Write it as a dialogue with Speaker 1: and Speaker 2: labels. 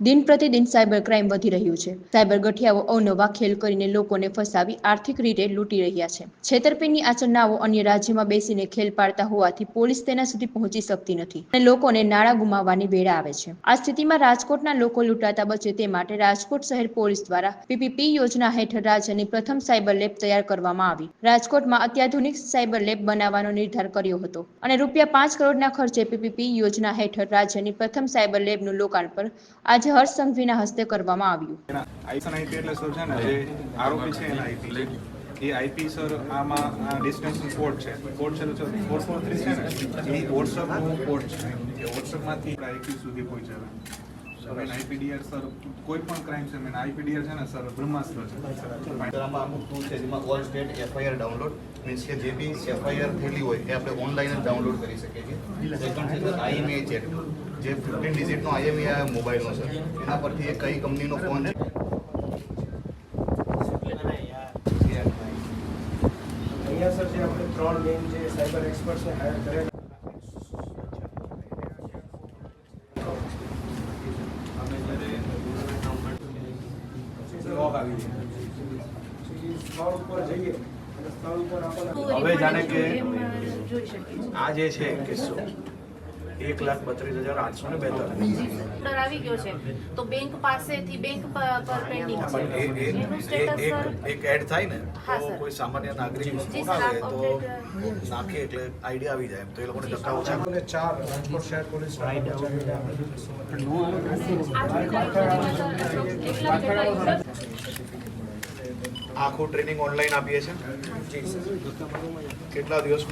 Speaker 1: દિન પ્રતિદિન cyber crime વધી રહ્યું છે. સાયબર ગઠિયાઓ અવનવા ખેલ કરીને લોકોને ફસાવી આર્થિક રીતે લૂંટી રહ્યા છે. છેતરપિંડની આચરનાઓ અન્ય રાજ્યમાં બેસીને ખેલ પાડતા હોવાથી પોલીસ તેના સુધી પહોંચી શકતી નથી અને લોકોને નાણાં ગુમાવવાની વેળા આવે છે. આ સ્થિતિમાં રાજકોટના લોકો લૂંટાતા બચે તે માટે રાજકોટ શહેર પોલીસ દ્વારા પીપીપી યોજના હેઠળ રાજ્યની પ્રથમ સાયબર લેબ તૈયાર કરવામાં આવી. રાજકોટમાં અત્યાધુનિક સાયબર લેબ બનાવવાનો નિર્ધાર કર્યો હતો અને રૂપિયા પાંચ કરોડના ખર્ચે પીપીપી યોજના હેઠળ રાજ્યની પ્રથમ સાયબર લેબનું લોકાર્પણ આજે હર્ષ સંઘવીના હસ્તે કરવામાં આવ્યું.
Speaker 2: આઈસન આઈપી એટલે સર છે ને જે આરોપી છે એના આઈપી. એ આઈપી સર આમાં આ ડિસ્ટન્સનું કોડ છે. કોડ છે તો ફોર ફોર થ્રી છે ને? એ વોટ્સઅપનું કોડ છે. એ વોટ્સઅપમાંથી આઈપી સુધી પહોંચાડે. આઈપીડીઆર સર કોઈ પણ ક્રાઇમ છે મેં આઈપીડીઆર છે ને સર બ્રહ્માસ્ત્ર છે.
Speaker 3: આમાં અમુક ટૂલ છે જેમાં all state FIR download means કે જે બી એફઆઈઆર થયેલી હોય એ આપણે ઓનલાઈન જ ડાઉનલોડ કરી શકીએ છીએ. સેકન્ડ છે સર આઈએમએ ચેક જે ફિફ્ટીન ડિજિટનો આઈએમએ મોબાઈલનો છે એના પરથી એ કઈ કંપનીનો ફોન છે?
Speaker 4: અહીંયા સર જે આપણે ત્રણ મેન જે સાયબર એક્સપર્ટ્સને હાયર કરેલા
Speaker 2: લોક આવી જાય
Speaker 4: સ્થળ ઉપર જઈએ
Speaker 5: હવે જાણે કે આ જે છે કિસ્સો. એક લાખ બત્રીસ હજાર આઠસો ને બેતાલીસ.
Speaker 6: આવી ગયો છે. તો બેંક પાસેથી બેંક પર પર પેન્ડિંગ છે.
Speaker 5: પણ એ- એ-
Speaker 6: એનું સ્ટેટસ
Speaker 5: એક એક એડ થાય ને તો કોઈ સામાન્ય નાગરિક
Speaker 6: ઉઠાવે
Speaker 5: તો નાખે એટલે આઈડિયા આવી જાય એમ. તો એ લોકોને ધક્કા ઓછા
Speaker 4: અને ચાર રાજકોટ શહેર પોલીસ
Speaker 5: આખું ટ્રેનિંગ ઓનલાઈન આપીએ છીએ? કેટલા દિવસનું